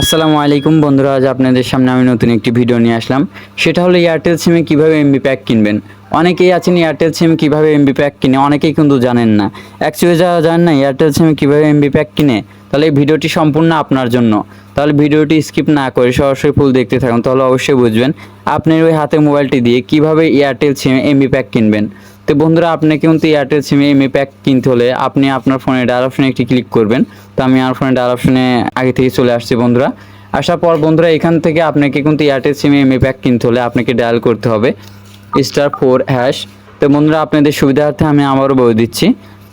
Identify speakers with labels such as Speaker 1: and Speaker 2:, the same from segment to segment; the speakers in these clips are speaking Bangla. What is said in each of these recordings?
Speaker 1: আসসালামু আলাইকুম বন্ধুরা, আজ আপনাদের সামনে আমি নতুন একটি ভিডিও নিয়ে আসলাম। সেটা হলো এয়ারটেল সিমে কীভাবে এমবি প্যাক কিনবেন। অনেকেই আছেন এয়ারটেল সিম কীভাবে এমবি প্যাক কিনে, অনেকেই কিন্তু জানেন না। অ্যাকচুয়ালি যারা জানেন না এয়ারটেল সিমে কীভাবে এমবি প্যাক কিনে, তাহলে এই ভিডিওটি সম্পূর্ণ আপনার জন্য। তাহলে ভিডিওটি স্কিপ না করে সরাসরি ফুল দেখতে থাকুন, তাহলে অবশ্যই বুঝবেন আপনি ওই হাতে মোবাইলটি দিয়ে কীভাবে এয়ারটেল সিমে এমবি প্যাক কিনবেন। তো বন্ধুরা আপনাকে কিন্তু এয়ারটেল সিমে এমবি প্যাক কিনতে হলে আপনি আপনার ফোনে ডায়াল অপশনে একটি ক্লিক করবেন। তো আমি আমার ফোনে ডায়াল অপশনে আগে থেকে চলে আসছি বন্ধুরা। আসার পর বন্ধুরা, এখান থেকে আপনাকে কিন্তু এয়ারটেল সিমে এমবি প্যাক কিনতে হলে আপনাকে ডায়াল করতে হবে। স্টার ফোর হ্যাশ তো বন্ধুরা, আপনাদের সুবিধার্থে আমি আবারও বলে দিচ্ছি।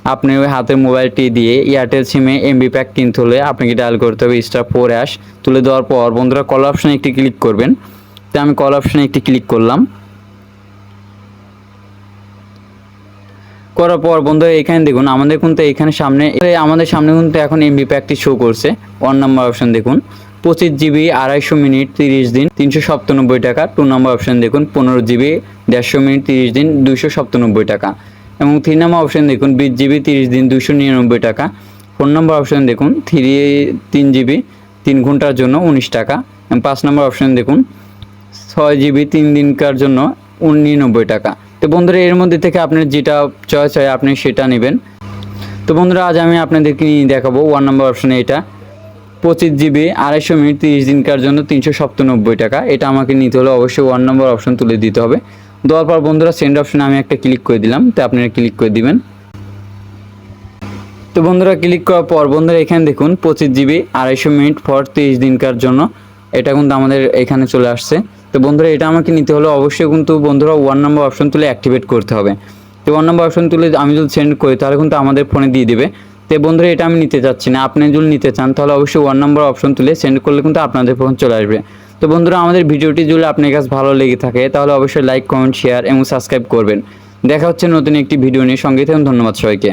Speaker 1: আপনি ওই হাতের মোবাইলটি দিয়ে এয়ারটেল সিমে এমবি প্যাক কিনতে হলে আপনাকে ডায়াল করতে হবে স্টার ফোর অ্যাশ তুলে দেওয়ার পর বন্ধুরা কল অপশনে একটি ক্লিক করবেন। তো আমি কল অপশানে একটি ক্লিক করলাম। করার পর বন্ধুরা এখানে দেখুন, আমাদের কিন্তু এখানে সামনে, আমাদের সামনে কিন্তু এখন এমবি প্যাকটি শো করছে। ওয়ান নাম্বার অপশন দেখুন। পঁচিশ জিবি আড়াইশো মিনিট, তিরিশ দিন, তিনশো সপ্তানব্বই টাকা। টু নাম্বার অপশন দেখুন, পনেরো জিবি দেড়শো মিনিট, তিরিশ দিন দুশো সপ্তানব্বই টাকা। এবং থ্রি নাম্বার অপশন দেখুন, বিশ জিবি তিরিশ দিন দুশো নিরানব্বই টাকা। ফোর নম্বর অপশন দেখুন থ্রি তিন জিবি তিন ঘণ্টার জন্য উনিশ টাকা। এবং পাঁচ নম্বর অপশন দেখুন, ছয় জিবি তিন দিনকার জন্য উনিনব্বই টাকা। তো বন্ধুরা, এর মধ্যে থেকে আপনার যেটা চয়েস হয়, আপনি সেটা নেবেন। তো বন্ধুরা, আজ আমি আপনাদেরকে নিয়ে দেখাবো ওয়ান নম্বর অপশনে এটা। পঁচিশ জিবি আড়াইশো মিনিট, তিরিশ দিনকার জন্য তিনশো সপ্তানব্বই টাকা। এটা আমাকে নিতে হলে অবশ্যই ওয়ান নম্বর অপশন তুলে দিতে হবে। দেওয়ার পর বন্ধুরা সেন্ড অপশনে আমি একটা ক্লিক করে দিলাম, তো আপনারা ক্লিক করে দিবেন। তো বন্ধুরা ক্লিক করার পর, বন্ধুরা এখানে দেখুন, পঁচিশ জিবি আড়াইশো মিনিট ফর তিরিশ দিনকার জন্য। এটা কিন্তু আমাদের এখানে চলে আসছে। তো বন্ধুরা এটা আমাকে নিতে হলে অবশ্যই কিন্তু বন্ধুরা ওয়ান নম্বর অপশন তুলে অ্যাক্টিভেট করতে হবে। তো ওয়ান নম্বর অপশন তুলে আমি যদি সেন্ড করি, তাহলে কিন্তু আমাদের ফোনে দিয়ে দেবে। তো বন্ধুরা এটা আমি নিতে চাচ্ছি না। আপনি যদি নিতে চান, তাহলে অবশ্যই ওয়ান নম্বর অপশন তুলে সেন্ড করলে কিন্তু আপনাদের ফোন চলে আসবে। তো বন্ধুরা, আমাদের ভিডিওটি যদি আপনার কাছে ভালো লেগে থাকে, তাহলে অবশ্যই লাইক কমেন্ট শেয়ার এবং সাবস্ক্রাইব করবেন। দেখা হচ্ছে নতুন একটি ভিডিও নিয়ে। সঙ্গে থাকুন, ধন্যবাদ সবাইকে।